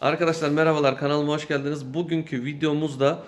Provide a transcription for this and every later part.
Arkadaşlar merhabalar kanalıma hoş geldiniz. Bugünkü videomuzda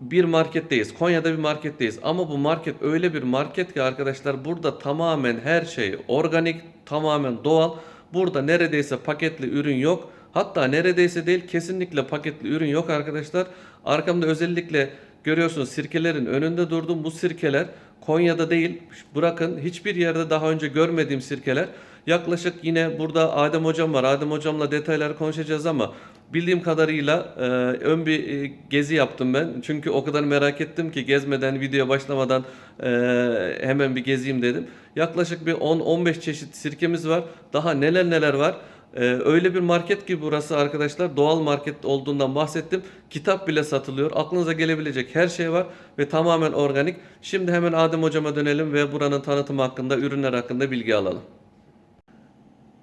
bir marketteyiz. Konya'da bir marketteyiz. Ama bu market öyle bir market ki arkadaşlar burada tamamen her şey organik, tamamen doğal. Burada neredeyse paketli ürün yok. Hatta neredeyse değil kesinlikle paketli ürün yok arkadaşlar. Arkamda özellikle görüyorsunuz sirkelerin önünde durdum. Bu sirkeler Konya'da değil bırakın hiçbir yerde daha önce görmediğim sirkeler. Yaklaşık yine burada Adem hocam var. Adem hocamla detaylar konuşacağız ama bildiğim kadarıyla e, ön bir e, gezi yaptım ben. Çünkü o kadar merak ettim ki gezmeden videoya başlamadan e, hemen bir gezeyim dedim. Yaklaşık bir 10-15 çeşit sirkemiz var. Daha neler neler var. Ee, öyle bir market ki burası arkadaşlar doğal market olduğundan bahsettim. Kitap bile satılıyor. Aklınıza gelebilecek her şey var ve tamamen organik. Şimdi hemen Adem hocama dönelim ve buranın tanıtımı hakkında, ürünler hakkında bilgi alalım.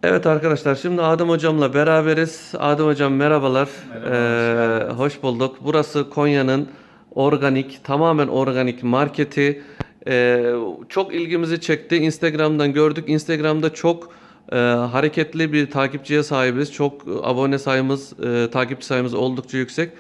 Evet arkadaşlar şimdi Adem hocamla beraberiz. Adem hocam merhabalar. Merhaba, Ee, hoş bulduk. Burası Konya'nın organik, tamamen organik marketi. Ee, çok ilgimizi çekti. Instagram'dan gördük. Instagram'da çok e, hareketli bir takipçiye sahibiz. Çok abone sayımız, e, takipçi sayımız oldukça yüksek.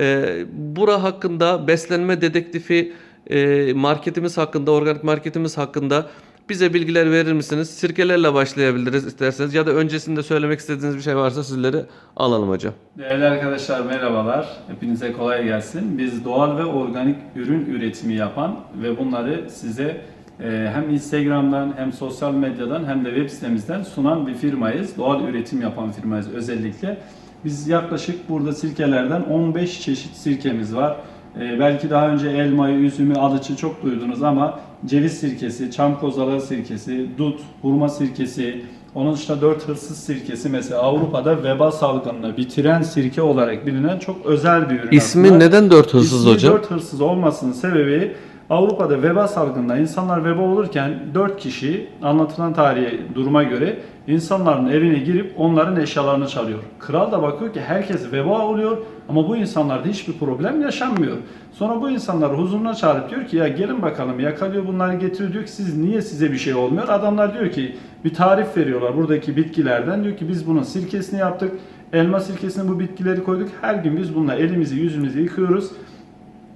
E, bura hakkında beslenme dedektifi e, marketimiz hakkında, organik marketimiz hakkında bize bilgiler verir misiniz? Sirkelerle başlayabiliriz isterseniz ya da öncesinde söylemek istediğiniz bir şey varsa sizleri alalım hocam. Değerli arkadaşlar merhabalar. Hepinize kolay gelsin. Biz doğal ve organik ürün üretimi yapan ve bunları size e, hem Instagram'dan hem sosyal medyadan hem de web sitemizden sunan bir firmayız. Doğal üretim yapan firmayız özellikle. Biz yaklaşık burada sirkelerden 15 çeşit sirkemiz var. E, belki daha önce elmayı, üzümü, alıcı çok duydunuz ama ceviz sirkesi, çam kozalağı sirkesi, dut, hurma sirkesi, onun dışında dört hırsız sirkesi mesela Avrupa'da veba salgınını bitiren sirke olarak bilinen çok özel bir ürün. İsmi aslında. neden dört hırsız İsmi hocam? dört hırsız olmasının sebebi Avrupa'da veba salgınında insanlar veba olurken dört kişi anlatılan tarihe duruma göre insanların evine girip onların eşyalarını çalıyor. Kral da bakıyor ki herkes veba oluyor ama bu insanlarda hiçbir problem yaşanmıyor. Sonra bu insanları huzuruna çağırıp diyor ki ya gelin bakalım yakalıyor bunları getiriyor diyor ki siz niye size bir şey olmuyor? Adamlar diyor ki bir tarif veriyorlar buradaki bitkilerden diyor ki biz bunun sirkesini yaptık. Elma sirkesine bu bitkileri koyduk. Her gün biz bununla elimizi yüzümüzü yıkıyoruz.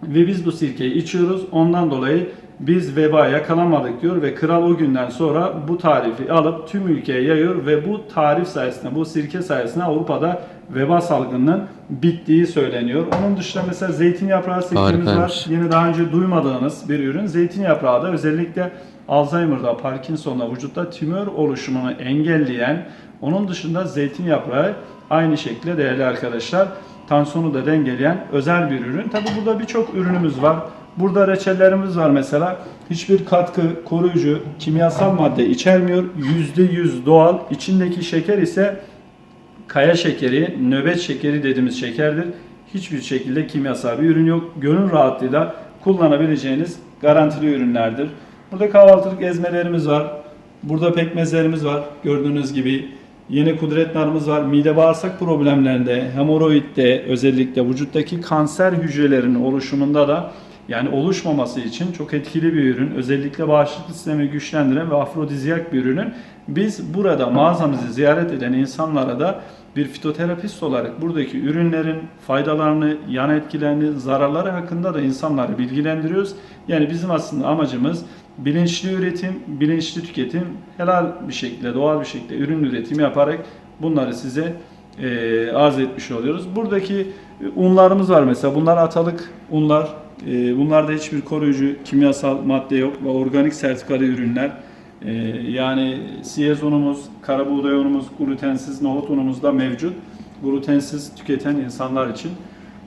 Ve biz bu sirkeyi içiyoruz. Ondan dolayı biz veba yakalanmadık diyor ve kral o günden sonra bu tarifi alıp tüm ülkeye yayıyor ve bu tarif sayesinde, bu sirke sayesinde Avrupa'da veba salgınının bittiği söyleniyor. Onun dışında mesela zeytin yaprağı sirkemiz var. Yine daha önce duymadığınız bir ürün. Zeytin yaprağı da özellikle Alzheimer'da, Parkinson'da vücutta tümör oluşumunu engelleyen, onun dışında zeytin yaprağı aynı şekilde değerli arkadaşlar tansiyonu da dengeleyen özel bir ürün. Tabi burada birçok ürünümüz var. Burada reçellerimiz var mesela. Hiçbir katkı, koruyucu, kimyasal madde içermiyor. %100 doğal. İçindeki şeker ise kaya şekeri, nöbet şekeri dediğimiz şekerdir. Hiçbir şekilde kimyasal bir ürün yok. Gönül rahatlığıyla kullanabileceğiniz garantili ürünlerdir. Burada kahvaltılık ezmelerimiz var. Burada pekmezlerimiz var. Gördüğünüz gibi yeni kudret narımız var. Mide bağırsak problemlerinde, hemoroidde özellikle vücuttaki kanser hücrelerinin oluşumunda da yani oluşmaması için çok etkili bir ürün. Özellikle bağışıklık sistemi güçlendiren ve afrodizyak bir ürün. Biz burada mağazamızı ziyaret eden insanlara da bir fitoterapist olarak buradaki ürünlerin faydalarını, yan etkilerini, zararları hakkında da insanları bilgilendiriyoruz. Yani bizim aslında amacımız bilinçli üretim, bilinçli tüketim, helal bir şekilde, doğal bir şekilde ürün üretimi yaparak bunları size e, arz etmiş oluyoruz. Buradaki unlarımız var mesela. Bunlar atalık unlar. E, bunlarda hiçbir koruyucu, kimyasal madde yok ve organik sertifikalı ürünler. E, yani siyez unumuz, kara buğday unumuz, glutensiz nohut unumuz da mevcut. Glutensiz tüketen insanlar için.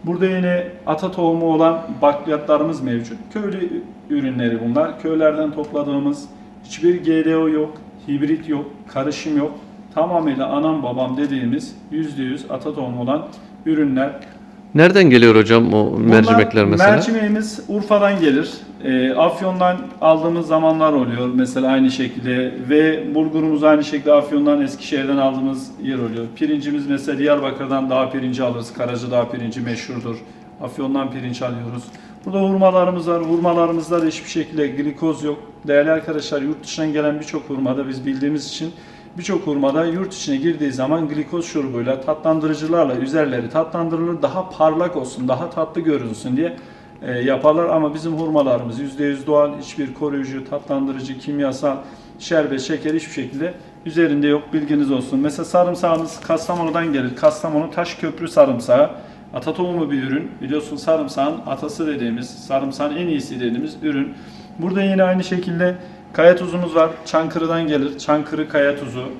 Burada yine ata tohumu olan bakliyatlarımız mevcut. Köylü ürünleri bunlar. Köylerden topladığımız hiçbir GDO yok, hibrit yok, karışım yok. Tamamıyla anam babam dediğimiz %100 ata tohumu olan ürünler. Nereden geliyor hocam o mercimekler mesela? Mercimeğimiz Urfa'dan gelir. E, Afyon'dan aldığımız zamanlar oluyor mesela aynı şekilde ve bulgurumuz aynı şekilde Afyon'dan Eskişehir'den aldığımız yer oluyor. Pirincimiz mesela Diyarbakır'dan dağ pirinci alırız. Karacadağ pirinci meşhurdur. Afyon'dan pirinç alıyoruz. Burada hurmalarımız var. Hurmalarımızda da hiçbir şekilde glikoz yok. Değerli arkadaşlar yurt dışından gelen birçok hurmada biz bildiğimiz için Birçok hurmada yurt içine girdiği zaman glikoz şurubuyla, tatlandırıcılarla üzerleri tatlandırılır. Daha parlak olsun, daha tatlı görünsün diye e, yaparlar. Ama bizim hurmalarımız %100 doğal, hiçbir koruyucu, tatlandırıcı, kimyasal, şerbet, şeker hiçbir şekilde üzerinde yok. Bilginiz olsun. Mesela sarımsağımız Kastamonu'dan gelir. Kastamonu taş köprü sarımsağı. Ata tohumu bir ürün. Biliyorsun sarımsağın atası dediğimiz, sarımsağın en iyisi dediğimiz ürün. Burada yine aynı şekilde kaya tuzumuz var. Çankırı'dan gelir. Çankırı kaya tuzu.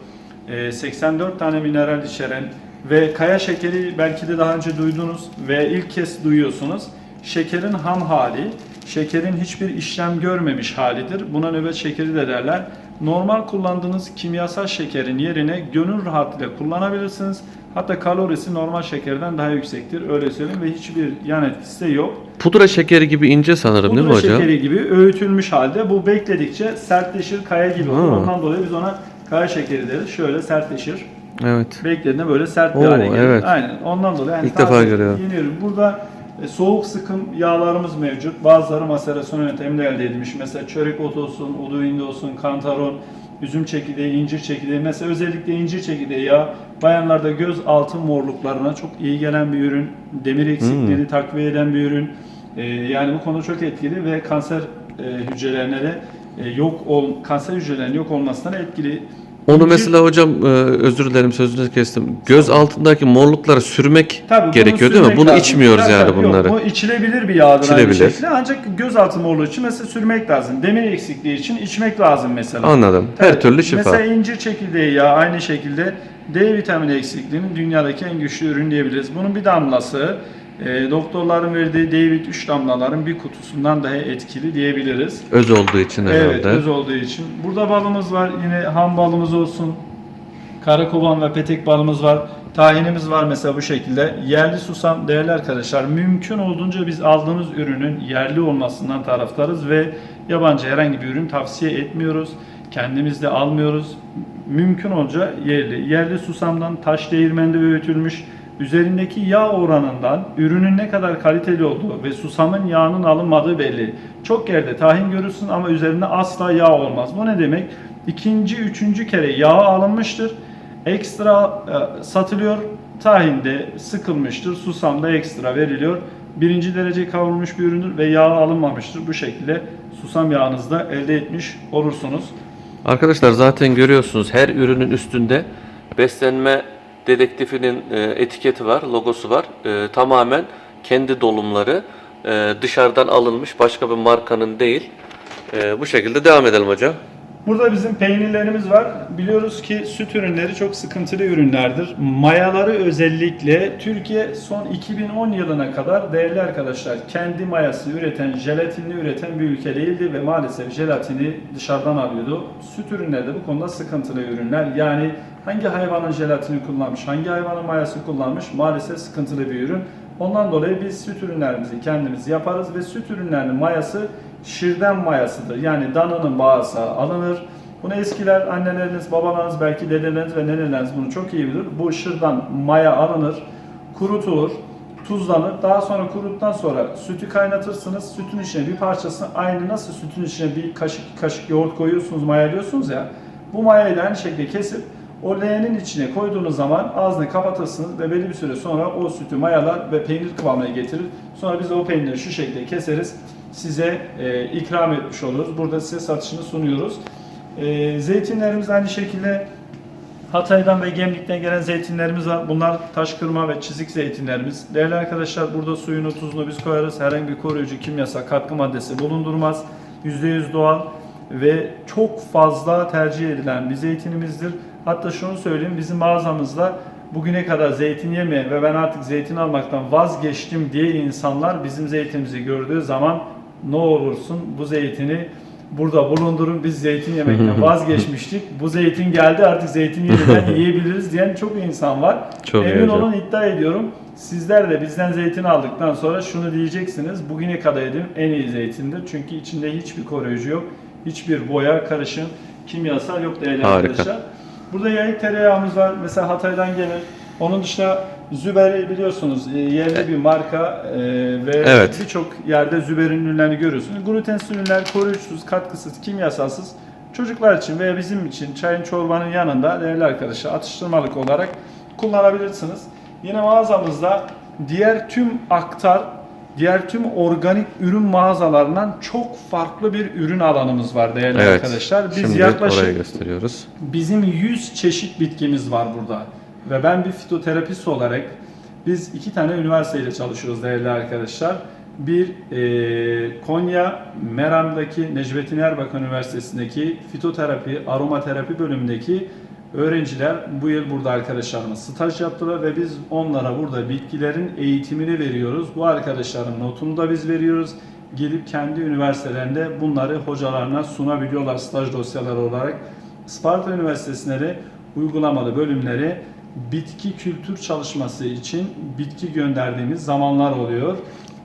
Ee, 84 tane mineral içeren ve kaya şekeri belki de daha önce duydunuz ve ilk kez duyuyorsunuz. Şekerin ham hali, şekerin hiçbir işlem görmemiş halidir. Buna nöbet şekeri de derler. Normal kullandığınız kimyasal şekerin yerine gönül rahatlığıyla kullanabilirsiniz. Hatta kalorisi normal şekerden daha yüksektir. Öyle söyleyeyim ve hiçbir yan etkisi de yok. Pudra şekeri gibi ince sanırım değil mi Pudra hocam? şekeri gibi öğütülmüş halde bu bekledikçe sertleşir, kaya gibi olur. Ha. Ondan dolayı biz ona kaya şekeri deriz. Şöyle sertleşir. Evet. Beklediğinde böyle sert bir Oo, hale gelir. evet. Aynen. Ondan dolayı yani İlk defa görüyorum. Yeni ürün. Burada e, soğuk sıkım yağlarımız mevcut. Bazıları maserasyon yöntemiyle elde edilmiş. Mesela çörek otu olsun, udu olsun, kantaron, üzüm çekirdeği, incir çekirdeği. Mesela özellikle incir çekirdeği yağı bayanlarda göz altı morluklarına çok iyi gelen bir ürün. Demir eksikliğini Hmm. takviye eden bir ürün. E, yani bu konu çok etkili ve kanser e, hücrelerine de e, yok ol kanser hücrelerinin yok olmasına etkili. Onu mesela hocam e, özür dilerim sözünüzü kestim. Göz altındaki morlukları sürmek Tabii bunu gerekiyor değil mi? sürmek Bunu lazım. içmiyoruz Tabii, yani tabii, bunları. Yok, bu içilebilir bir yağdır İçilebilir. aynı şekilde. Ancak gözaltı morluğu için mesela sürmek lazım. Demir eksikliği için içmek lazım mesela. Anladım. Her türlü şifa. Mesela incir çekirdeği yağı aynı şekilde D vitamini eksikliğinin dünyadaki en güçlü ürün diyebiliriz. Bunun bir damlası e, doktorların verdiği D 3 damlaların bir kutusundan daha etkili diyebiliriz. Öz olduğu için herhalde. Evet, öz olduğu için. Burada balımız var. Yine ham balımız olsun. Karakovan ve petek balımız var. Tahinimiz var mesela bu şekilde. Yerli susam değerli arkadaşlar. Mümkün olduğunca biz aldığımız ürünün yerli olmasından taraftarız ve yabancı herhangi bir ürün tavsiye etmiyoruz. Kendimiz de almıyoruz. Mümkün olunca yerli. Yerli susamdan taş değirmende öğütülmüş üzerindeki yağ oranından ürünün ne kadar kaliteli olduğu ve susamın yağının alınmadığı belli. Çok yerde tahin görürsün ama üzerinde asla yağ olmaz. Bu ne demek? İkinci, üçüncü kere yağ alınmıştır. Ekstra e, satılıyor. Tahinde sıkılmıştır. Susamda ekstra veriliyor. Birinci derece kavrulmuş bir üründür ve yağ alınmamıştır. Bu şekilde susam yağınızı da elde etmiş olursunuz. Arkadaşlar zaten görüyorsunuz her ürünün üstünde beslenme dedektifinin e, etiketi var, logosu var. E, tamamen kendi dolumları e, dışarıdan alınmış başka bir markanın değil. Bu şekilde devam edelim hocam. Burada bizim peynirlerimiz var. Biliyoruz ki süt ürünleri çok sıkıntılı ürünlerdir. Mayaları özellikle Türkiye son 2010 yılına kadar değerli arkadaşlar kendi mayasını üreten, jelatinini üreten bir ülke değildi ve maalesef jelatini dışarıdan alıyordu. Süt ürünleri de bu konuda sıkıntılı ürünler. Yani hangi hayvanın jelatini kullanmış, hangi hayvanın mayası kullanmış maalesef sıkıntılı bir ürün. Ondan dolayı biz süt ürünlerimizi kendimiz yaparız ve süt ürünlerinin mayası şirden mayasıdır. Yani dananın bağırsağı alınır. Bunu eskiler anneleriniz, babalarınız, belki dedeleriniz ve neneleriniz bunu çok iyi bilir. Bu şırdan maya alınır, kurutulur, tuzlanır. Daha sonra kuruttuktan sonra sütü kaynatırsınız. Sütün içine bir parçasını aynı nasıl sütün içine bir kaşık kaşık yoğurt koyuyorsunuz, mayalıyorsunuz ya. Bu mayayı da aynı şekilde kesip o leğenin içine koyduğunuz zaman ağzını kapatırsınız ve belli bir süre sonra o sütü mayalar ve peynir kıvamına getirir. Sonra biz o peyniri şu şekilde keseriz. Size e, ikram etmiş oluruz. Burada size satışını sunuyoruz. E, zeytinlerimiz aynı şekilde Hatay'dan ve Gemlik'ten gelen zeytinlerimiz var. Bunlar taş kırma ve çizik zeytinlerimiz. Değerli arkadaşlar burada suyunu, tuzunu biz koyarız. Herhangi bir koruyucu, kimyasal katkı maddesi bulundurmaz. %100 doğal ve çok fazla tercih edilen bir zeytinimizdir. Hatta şunu söyleyeyim bizim mağazamızda bugüne kadar zeytin yemeyen ve ben artık zeytin almaktan vazgeçtim diye insanlar bizim zeytinimizi gördüğü zaman ne olursun bu zeytini burada bulundurun biz zeytin yemekten vazgeçmiştik. Bu zeytin geldi artık zeytin yeniden yiyebiliriz diyen çok insan var. Çok Emin hocam. olun iddia ediyorum. Sizler de bizden zeytin aldıktan sonra şunu diyeceksiniz. Bugüne kadar yedim en iyi zeytindir. Çünkü içinde hiçbir koruyucu yok. Hiçbir boya, karışım, kimyasal yok değerli Harika. arkadaşlar. Burada yayık tereyağımız var. Mesela Hatay'dan gelir. Onun dışında Züber'i biliyorsunuz e, yerli bir marka e, ve Evet. birçok yerde Züber'in ürünlerini görüyorsunuz. Glutensiz ürünler koruyucusuz, katkısız, kimyasalsız Çocuklar için veya bizim için çayın çorbanın yanında değerli arkadaşlar atıştırmalık olarak kullanabilirsiniz. Yine mağazamızda diğer tüm aktar, diğer tüm organik ürün mağazalarından çok farklı bir ürün alanımız var değerli Evet. arkadaşlar. Biz Şimdi yaklaşık orayı gösteriyoruz. Bizim 100 çeşit bitkimiz var burada. Ve ben bir fitoterapist olarak biz iki tane üniversiteyle çalışıyoruz değerli arkadaşlar. Bir eee, Konya Meram'daki Necmettin Erbakan Üniversitesi'ndeki fitoterapi, aromaterapi bölümündeki öğrenciler bu yıl burada arkadaşlarımız staj yaptılar ve biz onlara burada bitkilerin eğitimini veriyoruz. Bu arkadaşların notunu da biz veriyoruz. Gelip kendi üniversitelerinde bunları hocalarına sunabiliyorlar staj dosyaları olarak. Sparta Üniversitesi'ne de uygulamalı bölümleri bitki kültür çalışması için bitki gönderdiğimiz zamanlar oluyor.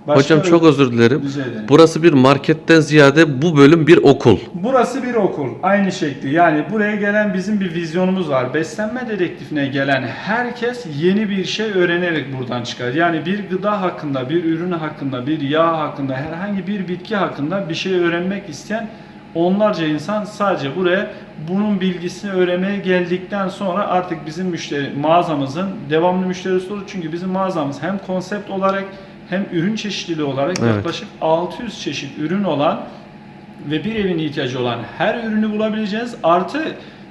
Başka Hocam çok özür dilerim. Burası bir marketten ziyade bu bölüm bir okul. Burası bir okul. Aynı şekli. Yani buraya gelen bizim bir vizyonumuz var. Beslenme dedektifine gelen herkes yeni bir şey öğrenerek buradan çıkar. Yani bir gıda hakkında, bir ürün hakkında, bir yağ hakkında, herhangi bir bitki hakkında bir şey öğrenmek isteyen onlarca insan sadece buraya bunun bilgisini öğrenmeye geldikten sonra artık bizim müşteri mağazamızın devamlı müşterisi olur. Çünkü bizim mağazamız hem konsept olarak hem ürün çeşitliliği olarak Evet. yaklaşık 600 çeşit ürün olan ve bir evin ihtiyacı olan her ürünü bulabileceğiniz artı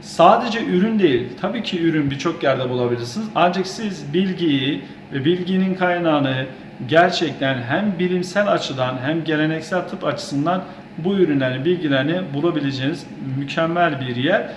sadece ürün değil tabii ki ürün birçok yerde bulabilirsiniz ancak siz bilgiyi ve bilginin kaynağını gerçekten hem bilimsel açıdan hem geleneksel tıp açısından bu ürünlerin bilgilerini bulabileceğiniz mükemmel bir yer.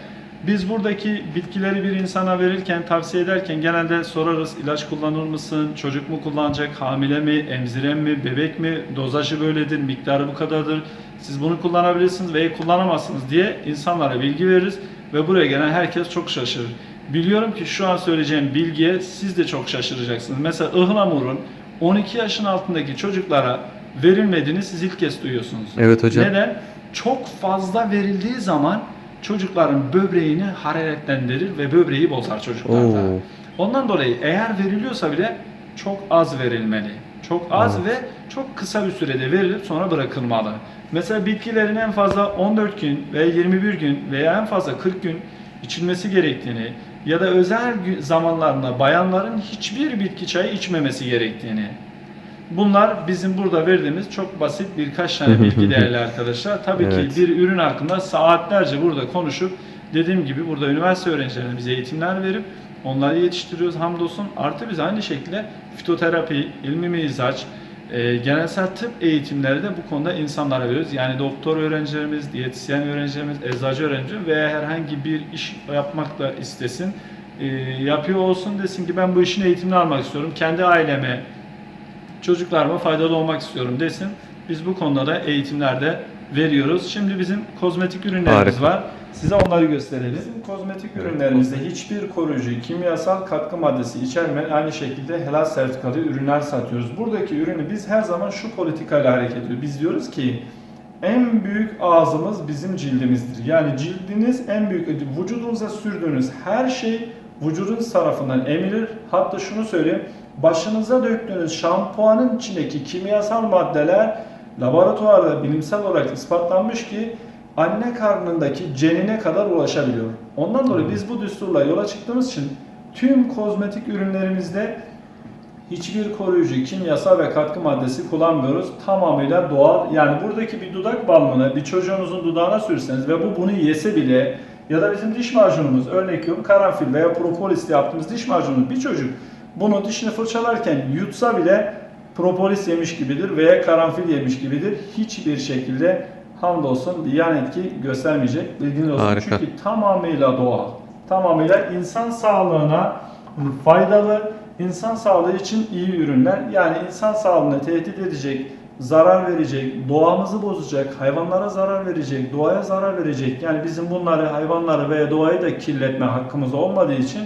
Biz buradaki bitkileri bir insana verirken, tavsiye ederken genelde sorarız ilaç kullanır mısın, çocuk mu kullanacak, hamile mi, emziren mi, bebek mi, dozajı böyledir, miktarı bu kadardır, siz bunu kullanabilirsiniz veya kullanamazsınız diye insanlara bilgi veririz ve buraya gelen herkes çok şaşırır. Biliyorum ki şu an söyleyeceğim bilgiye siz de çok şaşıracaksınız. Mesela ıhlamurun 12 yaşın altındaki çocuklara verilmediğini siz ilk kez duyuyorsunuz. Evet hocam. Neden? Çok fazla verildiği zaman çocukların böbreğini hararetlendirir ve böbreği bozar çocuklarda. Oo. Ondan dolayı eğer veriliyorsa bile çok az verilmeli. Çok az Evet. ve çok kısa bir sürede verilip sonra bırakılmalı. Mesela bitkilerin en fazla 14 gün veya 21 gün veya en fazla 40 gün içilmesi gerektiğini ya da özel zamanlarında bayanların hiçbir bitki çayı içmemesi gerektiğini Bunlar bizim burada verdiğimiz çok basit birkaç tane bilgi değerli arkadaşlar. Tabii Evet. ki bir ürün hakkında saatlerce burada konuşup dediğim gibi burada üniversite öğrencilerine bize eğitimler verip onları yetiştiriyoruz hamdolsun. Artı biz aynı şekilde fitoterapi, ilmi mizaç, e, genelsel tıp eğitimleri de bu konuda insanlara veriyoruz. Yani doktor öğrencilerimiz, diyetisyen öğrencilerimiz, eczacı öğrencilerimiz veya herhangi bir iş yapmak da istesin, e, yapıyor olsun desin ki ben bu işin eğitimini almak istiyorum. Kendi aileme, çocuklarıma faydalı olmak istiyorum desin. Biz bu konuda da eğitimlerde veriyoruz. Şimdi bizim kozmetik ürünlerimiz Harika. var. Size onları gösterelim. Bizim kozmetik ürünlerimizde hiçbir koruyucu, kimyasal katkı maddesi içermeyen aynı şekilde helal sertifikalı ürünler satıyoruz. Buradaki ürünü biz her zaman şu politikayla hareket ediyoruz. Biz diyoruz ki en büyük ağzımız bizim cildimizdir. Yani cildiniz en büyük, vücudunuza sürdüğünüz her şey vücudunuz tarafından emilir. Hatta şunu söyleyeyim, başınıza döktüğünüz şampuanın içindeki kimyasal maddeler laboratuvarda bilimsel olarak ispatlanmış ki anne karnındaki cenine kadar ulaşabiliyor. Ondan dolayı biz bu düsturla yola çıktığımız için tüm kozmetik ürünlerimizde hiçbir koruyucu, kimyasal ve katkı maddesi kullanmıyoruz. Tamamıyla doğal. Yani buradaki bir dudak balmını bir çocuğunuzun dudağına sürseniz ve bu bunu yese bile ya da bizim diş macunumuz örnek veriyorum karanfil veya propolis yaptığımız diş macunu bir çocuk bunu dişini fırçalarken yutsa bile propolis yemiş gibidir veya karanfil yemiş gibidir. Hiçbir şekilde hamdolsun yan etki göstermeyecek. Bilginiz olsun. Harika. Çünkü tamamıyla doğal. Tamamıyla insan sağlığına faydalı, insan sağlığı için iyi ürünler. Yani insan sağlığını tehdit edecek, zarar verecek, doğamızı bozacak, hayvanlara zarar verecek, doğaya zarar verecek. Yani bizim bunları, hayvanları veya doğayı da kirletme hakkımız olmadığı için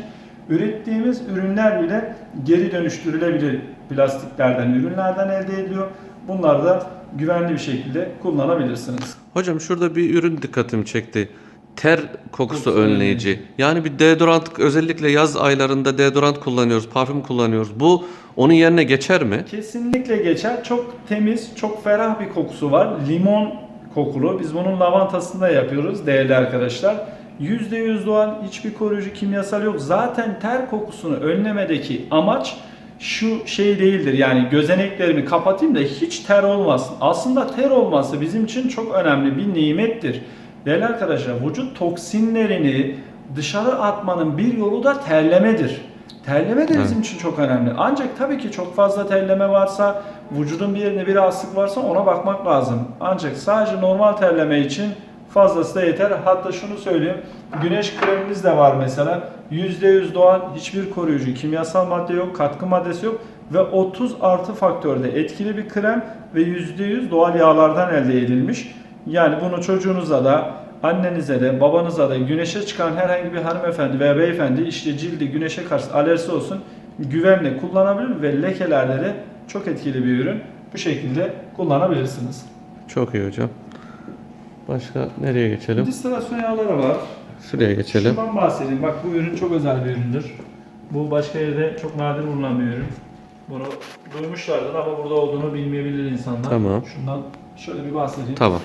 ürettiğimiz ürünler bile geri dönüştürülebilir plastiklerden, ürünlerden elde ediliyor. Bunları da güvenli bir şekilde kullanabilirsiniz. Hocam şurada bir ürün dikkatimi çekti. Ter kokusu Kokusu önleyici. Yani bir deodorant özellikle yaz aylarında deodorant kullanıyoruz, parfüm kullanıyoruz. Bu onun yerine geçer mi? Kesinlikle geçer. Çok temiz, çok ferah bir kokusu var. Limon kokulu. Biz bunun lavantasında yapıyoruz değerli arkadaşlar. %100 doğal hiçbir koruyucu kimyasal yok. Zaten ter kokusunu önlemedeki amaç şu şey değildir. Yani gözeneklerimi kapatayım da hiç ter olmasın. Aslında ter olması bizim için çok önemli bir nimettir. Değerli arkadaşlar vücut toksinlerini dışarı atmanın bir yolu da terlemedir. Terleme de bizim için çok önemli. Ancak tabii ki çok fazla terleme varsa, vücudun bir yerine bir rahatsızlık varsa ona bakmak lazım. Ancak sadece normal terleme için fazlası da yeter. Hatta şunu söyleyeyim. Güneş kremimiz de var mesela. %100 doğal, hiçbir koruyucu, kimyasal madde yok, katkı maddesi yok ve 30 artı faktörde etkili bir krem ve %100 doğal yağlardan elde edilmiş. Yani bunu çocuğunuza da annenize de babanıza da güneşe çıkan herhangi bir hanımefendi veya beyefendi işte cildi güneşe karşı alerjisi olsun güvenle kullanabilir ve lekelerde de çok etkili bir ürün. Bu şekilde kullanabilirsiniz. Çok iyi hocam. Başka nereye geçelim? Distilasyon yağları var. Şuraya geçelim. Şundan bahsedeyim. Bak bu ürün çok özel bir üründür. Bu başka yerde çok nadir bulunan bir ürün. Bunu duymuşlardır ama burada olduğunu bilmeyebilir insanlar. Tamam. Şundan şöyle bir bahsedeyim. Tamam.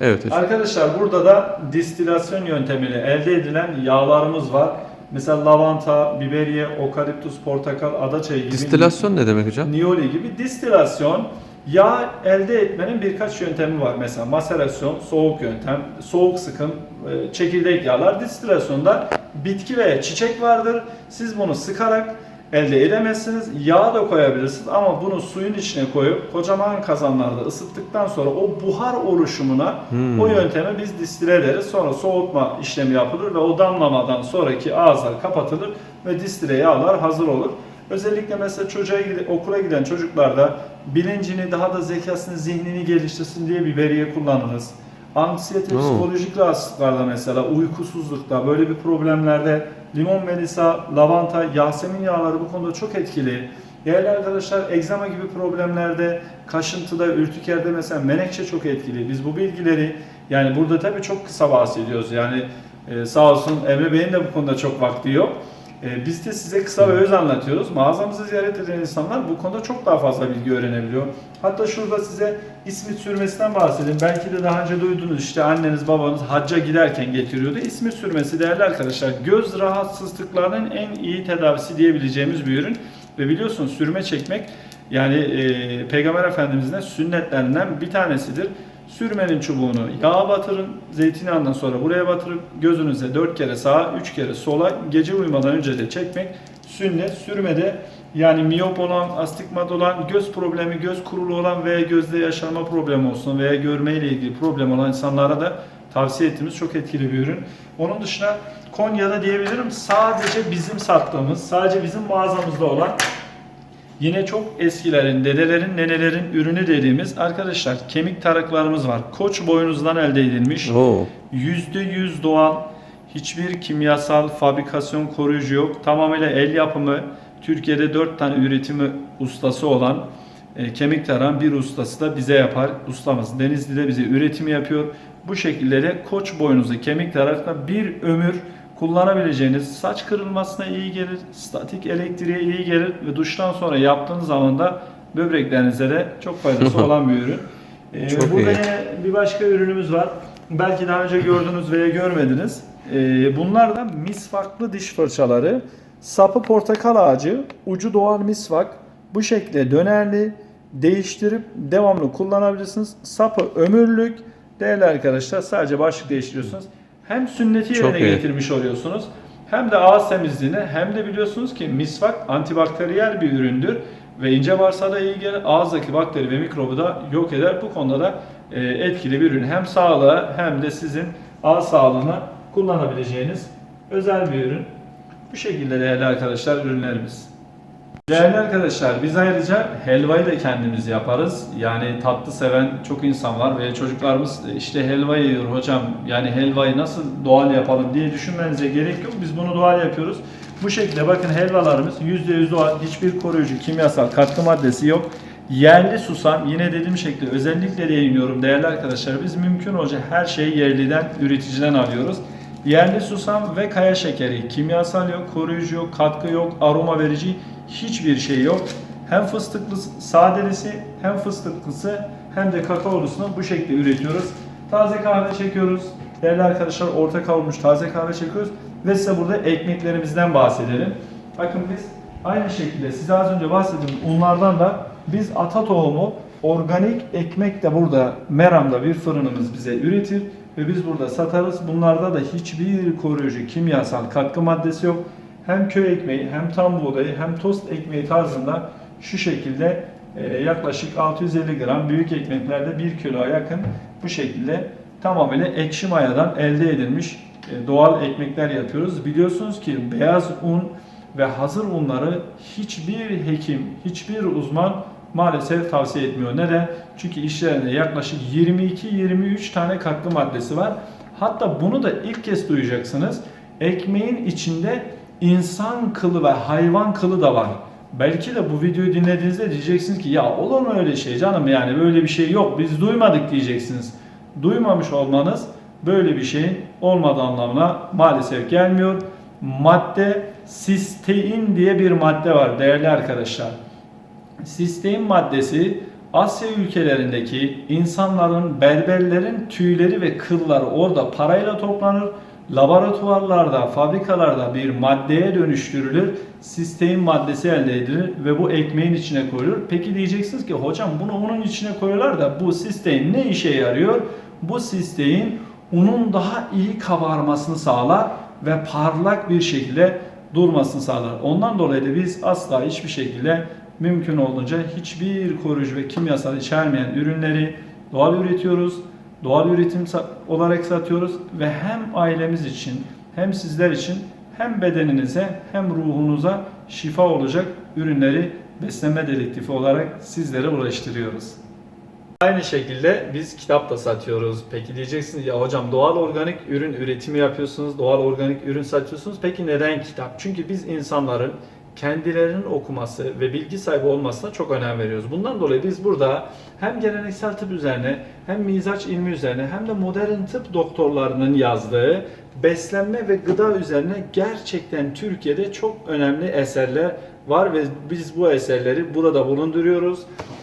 Evet hocam. Arkadaşlar burada da distilasyon yöntemiyle elde edilen yağlarımız var. Mesela lavanta, biberiye, okaliptus, portakal, adaçayı gibi. Distilasyon ne demek hocam? Niyoli gibi distilasyon yağ elde etmenin birkaç yöntemi var. Mesela maserasyon, soğuk yöntem, soğuk sıkım, e, çekirdek yağlar. Distilasyonda bitki veya çiçek vardır. Siz bunu sıkarak elde edemezsiniz. Yağ da koyabilirsiniz ama bunu suyun içine koyup kocaman kazanlarda ısıttıktan sonra o buhar oluşumuna Hmm. o yöntemi biz distile ederiz. Sonra soğutma işlemi yapılır ve o damlamadan sonraki ağızlar kapatılır ve distile yağlar hazır olur. Özellikle mesela çocuğa gide- okula giden çocuklarda bilincini daha da zekasını, zihnini geliştirsin diye biberiye kullanırız. Anksiyete, Oo. psikolojik rahatsızlıklarda mesela uykusuzlukta böyle bir problemlerde limon, melisa, lavanta, yasemin yağları bu konuda çok etkili. Değerli arkadaşlar egzama gibi problemlerde, kaşıntıda, ürtükerde mesela menekşe çok etkili. Biz bu bilgileri yani burada tabii çok kısa bahsediyoruz. Yani e, sağ olsun Emre Bey'in de bu konuda çok vakti yok. E, biz de size kısa ve öz anlatıyoruz. Mağazamızı ziyaret eden insanlar bu konuda çok daha fazla bilgi öğrenebiliyor. Hatta şurada size İsmit sürmesinden bahsedeyim. Belki de daha önce duydunuz işte anneniz babanız hacca giderken getiriyordu. İsmit sürmesi değerli arkadaşlar göz rahatsızlıklarının en iyi tedavisi diyebileceğimiz bir ürün. Ve biliyorsunuz sürme çekmek yani e, Peygamber Efendimiz'in de sünnetlerinden bir tanesidir. Sürmenin çubuğunu yağa batırın, zeytinyağından sonra buraya batırıp gözünüze 4 kere sağa, 3 kere sola gece uyumadan önce de çekmek sünnet. Sürmede yani miyop olan, astigmat olan, göz problemi, göz kurulu olan veya gözde yaşarma problemi olsun veya görme ilgili problem olan insanlara da tavsiye ettiğimiz çok etkili bir ürün. Onun dışında Konya'da diyebilirim sadece bizim sattığımız, sadece bizim mağazamızda olan Yine çok eskilerin, dedelerin, nenelerin ürünü dediğimiz arkadaşlar kemik taraklarımız var. Koç boynuzdan elde edilmiş. Oo. %100 doğal, hiçbir kimyasal fabrikasyon koruyucu yok. Tamamıyla el yapımı. Türkiye'de 4 tane üretimi ustası olan e, kemik taran bir ustası da bize yapar. Ustamız Denizli'de bize üretimi yapıyor. Bu şekilde de koç boynuzu kemik tarakla bir ömür kullanabileceğiniz saç kırılmasına iyi gelir, statik elektriğe iyi gelir ve duştan sonra yaptığınız zaman da böbreklerinize de çok faydası olan bir ürün. Ee, Çok burada iyi. bir başka ürünümüz var. Belki daha önce gördünüz veya görmediniz. Ee, bunlar da misvaklı diş fırçaları. Sapı portakal ağacı, ucu doğal misvak. Bu şekilde dönerli, değiştirip devamlı kullanabilirsiniz. Sapı ömürlük. Değerli arkadaşlar sadece başlık değiştiriyorsunuz. Hem sünneti Çok yerine iyi. getirmiş oluyorsunuz. Hem de ağız temizliğine hem de biliyorsunuz ki misvak antibakteriyel bir üründür ve ince bağırsağa da iyi gelir. Ağızdaki bakteri ve mikrobu da yok eder. Bu konuda da e, etkili bir ürün. Hem sağlığa hem de sizin ağız sağlığına kullanabileceğiniz özel bir ürün. Bu şekilde değerli arkadaşlar ürünlerimiz. Değerli arkadaşlar biz ayrıca helvayı da kendimiz yaparız. Yani tatlı seven çok insan var ve çocuklarımız işte helva yiyor hocam yani helvayı nasıl doğal yapalım diye düşünmenize gerek yok. Biz bunu doğal yapıyoruz. Bu şekilde bakın helvalarımız %100 doğal hiçbir koruyucu kimyasal katkı maddesi yok. Yerli susam yine dediğim şekilde özellikle değiniyorum değerli arkadaşlar biz mümkün olacak her şeyi yerliden üreticiden alıyoruz. Yerli susam ve kaya şekeri, kimyasal yok, koruyucu yok, katkı yok, aroma verici hiçbir şey yok. Hem fıstıklı sadelisi hem fıstıklısı hem de kakaolusunu bu şekilde üretiyoruz. Taze kahve çekiyoruz. Değerli arkadaşlar orta kavrulmuş taze kahve çekiyoruz. Ve size burada ekmeklerimizden bahsedelim. Bakın biz aynı şekilde size az önce bahsettiğim unlardan da biz ata tohumu organik ekmek de burada Meram'da bir fırınımız bize üretir ve biz burada satarız. Bunlarda da hiçbir koruyucu kimyasal katkı maddesi yok. Hem köy ekmeği hem tam buğdayı hem tost ekmeği tarzında şu şekilde e, yaklaşık 650 gram büyük ekmeklerde 1 kiloya yakın bu şekilde tamamıyla ekşi mayadan elde edilmiş e, doğal ekmekler yapıyoruz. Biliyorsunuz ki beyaz un ve hazır unları hiçbir hekim, hiçbir uzman maalesef tavsiye etmiyor. Neden? Çünkü işlerinde yaklaşık 22-23 tane katkı maddesi var. Hatta bunu da ilk kez duyacaksınız. Ekmeğin içinde insan kılı ve hayvan kılı da var. Belki de bu videoyu dinlediğinizde diyeceksiniz ki ya olur mu öyle şey canım yani böyle bir şey yok biz duymadık diyeceksiniz. Duymamış olmanız böyle bir şeyin olmadığı anlamına maalesef gelmiyor. Madde sistein diye bir madde var değerli arkadaşlar. Sistein maddesi Asya ülkelerindeki insanların, berberlerin tüyleri ve kılları orada parayla toplanır. Laboratuvarlarda, fabrikalarda bir maddeye dönüştürülür. Sistein maddesi elde edilir ve bu ekmeğin içine koyulur. Peki diyeceksiniz ki hocam bunu unun içine koyuyorlar da bu sistein ne işe yarıyor? Bu sistein unun daha iyi kabarmasını sağlar ve parlak bir şekilde durmasını sağlar. Ondan dolayı da biz asla hiçbir şekilde mümkün olduğunca hiçbir koruyucu ve kimyasal içermeyen ürünleri doğal üretiyoruz. Doğal üretim olarak satıyoruz ve hem ailemiz için hem sizler için hem bedeninize hem ruhunuza şifa olacak ürünleri beslenme dedektifi olarak sizlere ulaştırıyoruz. Aynı şekilde biz kitap da satıyoruz. Peki diyeceksiniz ya hocam doğal organik ürün üretimi yapıyorsunuz, doğal organik ürün satıyorsunuz. Peki neden kitap? Çünkü biz insanların kendilerinin okuması ve bilgi sahibi olmasına çok önem veriyoruz. Bundan dolayı biz burada hem geleneksel tıp üzerine hem mizaç ilmi üzerine hem de modern tıp doktorlarının yazdığı beslenme ve gıda üzerine gerçekten Türkiye'de çok önemli eserler var ve biz bu eserleri burada bulunduruyoruz.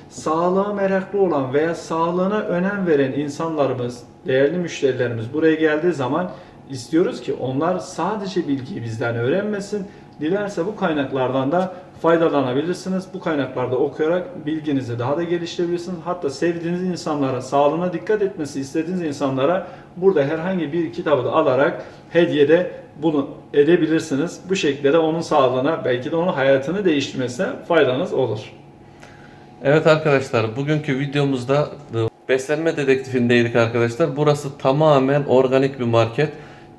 Sağlığa meraklı olan veya sağlığına önem veren insanlarımız, değerli müşterilerimiz buraya geldiği zaman istiyoruz ki onlar sadece bilgiyi bizden öğrenmesin. Dilerse bu kaynaklardan da faydalanabilirsiniz. Bu kaynaklarda okuyarak bilginizi daha da geliştirebilirsiniz. Hatta sevdiğiniz insanlara, sağlığına dikkat etmesi istediğiniz insanlara burada herhangi bir kitabı da alarak hediyede bunu edebilirsiniz. Bu şekilde de onun sağlığına belki de onun hayatını değiştirmesine faydanız olur. Evet arkadaşlar bugünkü videomuzda e, beslenme dedektifindeydik arkadaşlar. Burası tamamen organik bir market.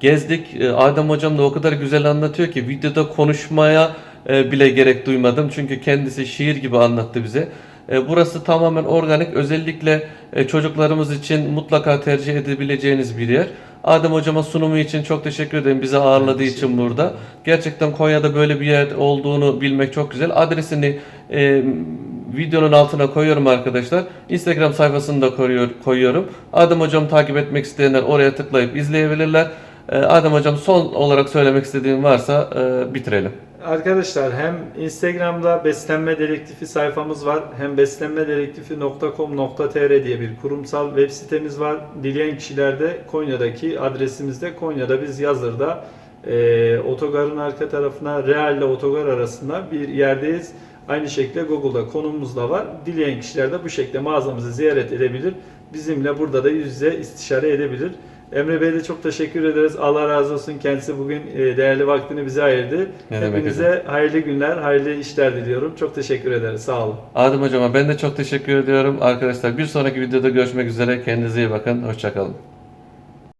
Gezdik. E, Adem hocam da o kadar güzel anlatıyor ki videoda konuşmaya e, bile gerek duymadım. Çünkü kendisi şiir gibi anlattı bize. E, Burası tamamen organik. Özellikle e, çocuklarımız için mutlaka tercih edebileceğiniz bir yer. Adem hocama sunumu için çok teşekkür ederim. Bizi ağırladığı için burada. Gerçekten Konya'da böyle bir yer olduğunu bilmek çok güzel. Adresini e, videonun altına koyuyorum arkadaşlar. Instagram sayfasını da koyuyor, koyuyorum. Adem hocam takip etmek isteyenler oraya tıklayıp izleyebilirler. E, Adem hocam son olarak söylemek istediğin varsa e, bitirelim. Arkadaşlar hem Instagram'da beslenme dedektifi sayfamız var hem beslenmedektifi.com.tr diye bir kurumsal web sitemiz var. Dileyen kişiler de Konya'daki adresimizde Konya'da biz Yazır'da e, otogarın arka tarafına Real ile otogar arasında bir yerdeyiz. Aynı şekilde Google'da konumumuz da var. Dileyen kişiler de bu şekilde mağazamızı ziyaret edebilir. Bizimle burada da yüz yüze istişare edebilir. Emre Bey'e de çok teşekkür ederiz. Allah razı olsun. Kendisi bugün e, değerli vaktini bize ayırdı. Ne demek Hepinize hayırlı günler, hayırlı işler diliyorum. Çok teşekkür ederiz. Sağ olun. Adem hocama ben de çok teşekkür ediyorum. Arkadaşlar bir sonraki videoda görüşmek üzere. Kendinize iyi bakın. Hoşçakalın.